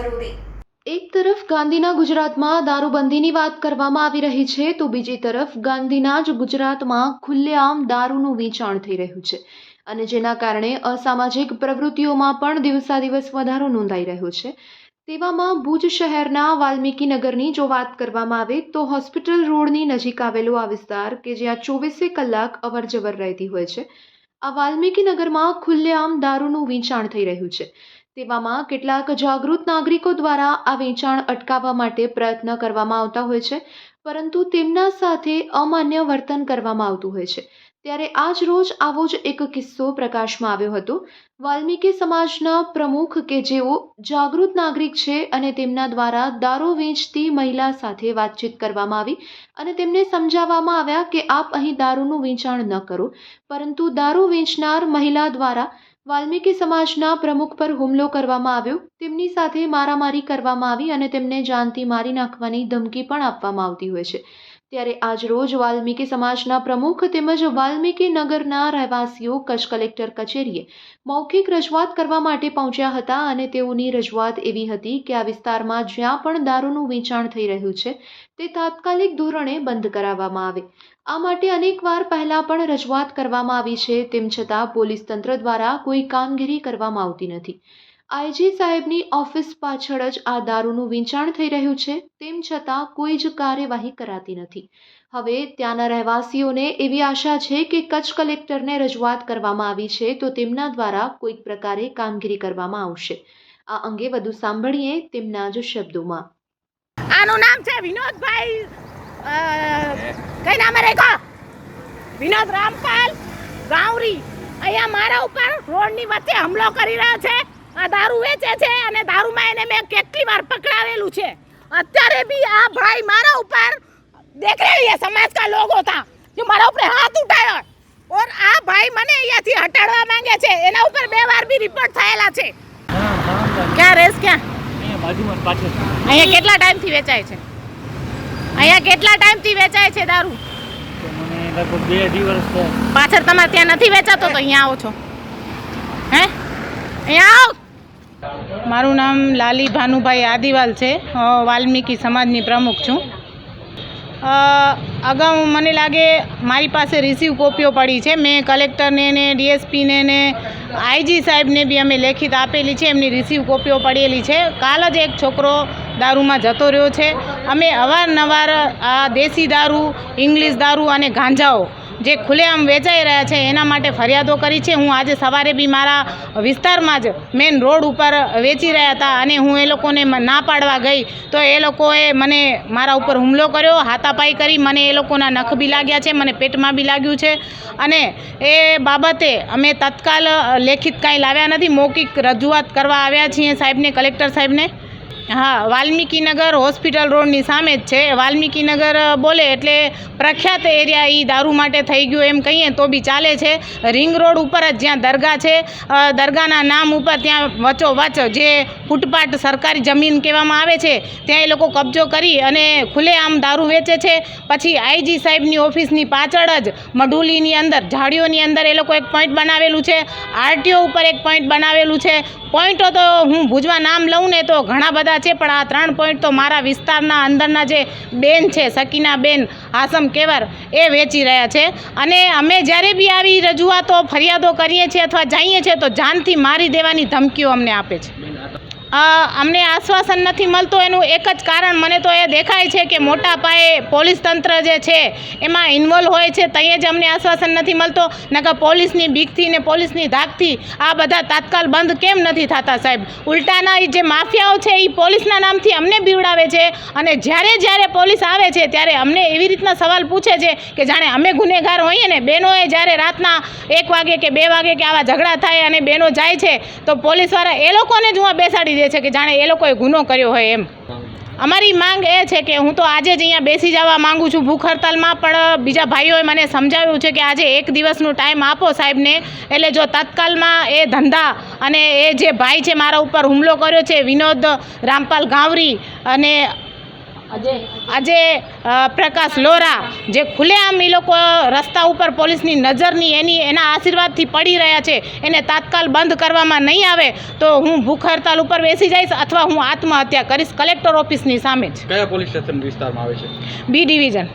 જરૂરી. એક તરફ ગાંધીના ગુજરાતમાં દારૂબંધીની વાત કરવામાં આવી રહી છે, તો બીજી તરફ ગાંધીના જ ગુજરાતમાં ખુલ્લેઆમ દારૂનું વેચાણ થઈ રહ્યું છે. અને જેના કારણે અસામાજિક પ્રવૃત્તિઓમાં પણ દિવસાદિવસ વધારો નોંધાઈ રહ્યો છે. તેવામાં ભુજ શહેરના વાલ્મીકી નગરની જો વાત કરવામાં આવે, તો હોસ્પિટલ રોડની નજીક આવેલો આ વિસ્તાર કે જ્યાં ચોવીસે કલાક અવરજવર રહેતી હોય છે, આ વાલ્મીકીનગરમાં ખુલ્લેઆમ દારૂનું વેચાણ થઈ રહ્યું છે. તેવામાં કેટલાક જાગૃત નાગરિકો દ્વારા આ વેચાણ અટકાવવા માટે પ્રયત્ન કરવામાં આવતા હોય છે, પરંતુ તેમના સાથે અમાન્ય વર્તન કરવામાં આવતું હોય છે. ત્યારે આજ રોજ આવો જ એક કિસ્સો પ્રકાશમાં આવ્યો હતો. વાલ્મીકી સમાજના પ્રમુખ કે જેઓ જાગૃત નાગરિક છે અને તેમના દ્વારા દારૂ વેચતી મહિલા સાથે વાતચીત કરવામાં આવી અને તેમને સમજાવવામાં આવ્યા કે આપ અહીં દારૂનું વેચાણ ન કરો, પરંતુ દારૂ વેચનાર મહિલા દ્વારા વાલ્મીકી સમાજના પ્રમુખ પર હુમલો કરવામાં આવ્યો. તેમની સાથે મારામારી કરવામાં આવી અને તેમને જાનથી મારી નાખવાની ધમકી પણ આપવામાં આવતી હોય છે. ત્યારે આજ રોજ વાલ્મીકી સમાજના પ્રમુખ તેમજ વાલ્મીકી નગરના રહેવાસીઓ કચ્છ કલેક્ટર કચેરીએ મૌખિક રજૂઆત કરવા માટે પહોંચ્યા હતા અને તેઓની રજૂઆત એવી હતી કે આ વિસ્તારમાં જ્યાં પણ દારૂનું વેચાણ થઈ રહ્યું છે, તે તાત્કાલિક ધોરણે બંધ કરાવવામાં આવે. આ માટે અનેકવાર પહેલાં પણ રજૂઆત કરવામાં આવી છે, તેમ છતાં પોલીસ તંત્ર દ્વારા કોઈ કામગીરી કરવામાં આવતી નથી. આઈજી સાહેબની ઓફિસ પાછળ જ આ દારૂનું વેચાણ થઈ રહ્યું છે, તેમ છતાં કોઈ જ કાર્યવાહી કરાતી નથી. હવે ત્યાંના રહેવાસીઓને એવી આશા છે કે કચ્છ કલેક્ટરને રજૂઆત કરવામાં આવી છે તો તેમના દ્વારા કોઈક પ્રકારે કામગીરી કરવામાં આવશે. આ અંગે વધુ સાંભળીએ તેમના જ શબ્દોમાં. આનું નામ છે વિનોદભાઈ કઈ નામે રેખા? વિનોદ રામપાલ ગાવરી. અહીંયા મારા ઉપર રોડની વચ્ચે હુમલો કરી રહ્યો છે. આ દારૂ વેચે છે અને દારૂમાં એને મેં કેટલી વાર પકડાવેલું છે. અત્યારે બી આ ભાઈ મારા ઉપર દેખ રહે સમાજ કા લોગો થા જે મારા ઉપર હાથ ઉઠાયો. ઓર આ ભાઈ મને અહીંયાથી હટાડવા માંગે છે. એના ઉપર બે વાર બી રિપોર્ટ થયેલા છે. ક્યાં રેસ ક્યાં? અહીંયા કેટલા ટાઈમથી વેચાય છે? અહીંયા કેટલા ટાઈમથી વેચાય છે દારૂ? પાછળ તમારે ત્યાં નથી વેચાતો તો અહીંયા આવો છો. હે? અહીંયા આવો. મારું નામ લાલી ભાનુભાઈ આદિવાલ છે. વાલ્મીકી સમાજની પ્રમુખ છું. અગાઉ મને લાગે મારી પાસે રિસીવ કોપીઓ પડી છે. મેં કલેક્ટરને ને ડીએસપીને ને આઈજી સાહેબને બી અમે લેખિત આપેલી છે. એમની રિસીવ કોપીઓ પડેલી છે. કાલ જ એક છોકરો દારૂમાં જતો રહ્યો છે. અમે અવારનવાર આ દેશી દારૂ, ઇંગ્લિશ દારૂ અને ગાંજાઓ જે ખુલ્લેઆમ વેચાઈ રહ્યા છે એના માટે ફરિયાદો કરી છે. હું આજે સવારે બી મારા વિસ્તારમાં જ મેન રોડ ઉપર વેચી રહ્યા હતા અને હું એ લોકોને ના પાડવા ગઈ તો એ લોકોએ મને મારા ઉપર હુમલો કર્યો, હાથાપાઈ કરી, મને એ લોકોના નખ બી લાગ્યા છે, મને પેટમાં બી લાગ્યું છે અને એ બાબતે અમે તત્કાલ લેખિત કાંઈ લાવ્યા નથી. મૌખિક રજૂઆત કરવા આવ્યા છીએ સાહેબને, કલેક્ટર સાહેબને. હા, વાલ્મીકીનગર હોસ્પિટલ રોડની સામે જ છે. વાલ્મીકીનગર બોલે એટલે પ્રખ્યાત એરિયા એ દારૂ માટે થઈ ગયું એમ કહીએ તો બી ચાલે છે. રિંગ રોડ ઉપર જ જ્યાં દરગાહ છે દરગાહના નામ ઉપર ત્યાં વચ્ચોવચ જે ફૂટપાથ સરકારી જમીન કહેવામાં આવે છે, ત્યાં એ લોકો કબજો કરી અને ખુલ્લેઆમ દારૂ વેચે છે. પછી આઈજી સાહેબની ઓફિસની પાછળ જ મઢુલીની અંદર, ઝાડીઓની અંદર એ લોકો એક પોઈન્ટ બનાવેલું છે. આરટીઓ ઉપર એક પોઈન્ટ બનાવેલું છે. પોઈન્ટો તો હું ભુજમાં નામ લઉં ને તો ઘણા બધા છે, પણ આ ત્રણ પોઈન્ટ તો મારા વિસ્તારના અંદરના જે બેન છે, સકીના બેન હાસમ કેવર, એ વેચી રહ્યા છે. અને અમે જ્યારે બી આવી રજૂઆતો, ફરિયાદો કરીએ છીએ અથવા જઈએ છીએ, તો જાનથી મારી દેવાની ધમકીઓ અમને આપે છે. અમને આશ્વાસન નથી મળતું. એનું એક જ કારણ મને તો એ દેખાય છે કે મોટા પાયે પોલીસ તંત્ર જે છે, એમાં ઇન્વોલ્વ હોય છે ત્યાં જ અમને આશ્વાસન નથી મળતો. નકર પોલીસની બીકથી ને પોલીસની ધાકથી આ બધા તાત્કાલ બંધ કેમ નથી થતા સાહેબ? ઉલટાના જે માફિયાઓ છે એ પોલીસના નામથી અમને બીવડાવે છે અને જ્યારે જ્યારે પોલીસ આવે છે, ત્યારે અમને એવી રીતના સવાલ પૂછે છે કે જાણે અમે ગુનેગાર હોઈએ ને, બહેનોએ જ્યારે રાતના એક વાગે કે બે વાગે કે આવા ઝઘડા થાય અને બહેનો જાય છે, તો પોલીસવાળા એ લોકોને જ હું બેસાડી દે છે કે જાણે એ લોકોએ ગુનો કર્યો હોય એમ. અમારી માંગ એ છે કે હું તો આજે જ અહીંયા બેસી જવા માંગુ છું. ભૂખ હડતાલમાં પણ બીજા ભાઈઓએ મને સમજાવ્યું છે કે આજે એક દિવસનો ટાઈમ આપો સાહેબને. એટલે જો તત્કાલમાં એ ધંધા અને એ જે ભાઈ છે મારા ઉપર હુમલો કર્યો છે, વિનોદ રામપાલ ગાવરી અને આજે પ્રકાશ લોરા જે ખુલ્લેઆમ એ લોકો રસ્તા ઉપર પોલીસની નજરની એની એના આશીર્વાદથી પડી રહ્યા છે એને તાત્કાલ બંધ કરવામાં નહીં આવે તો હું ભૂખ હડતાલ ઉપર બેસી જઈશ અથવા હું આત્મહત્યા કરીશ. કલેક્ટર ઓફિસની સામે જ. કયા પોલીસ સ્ટેશન વિસ્તારમાં આવે છે? B division.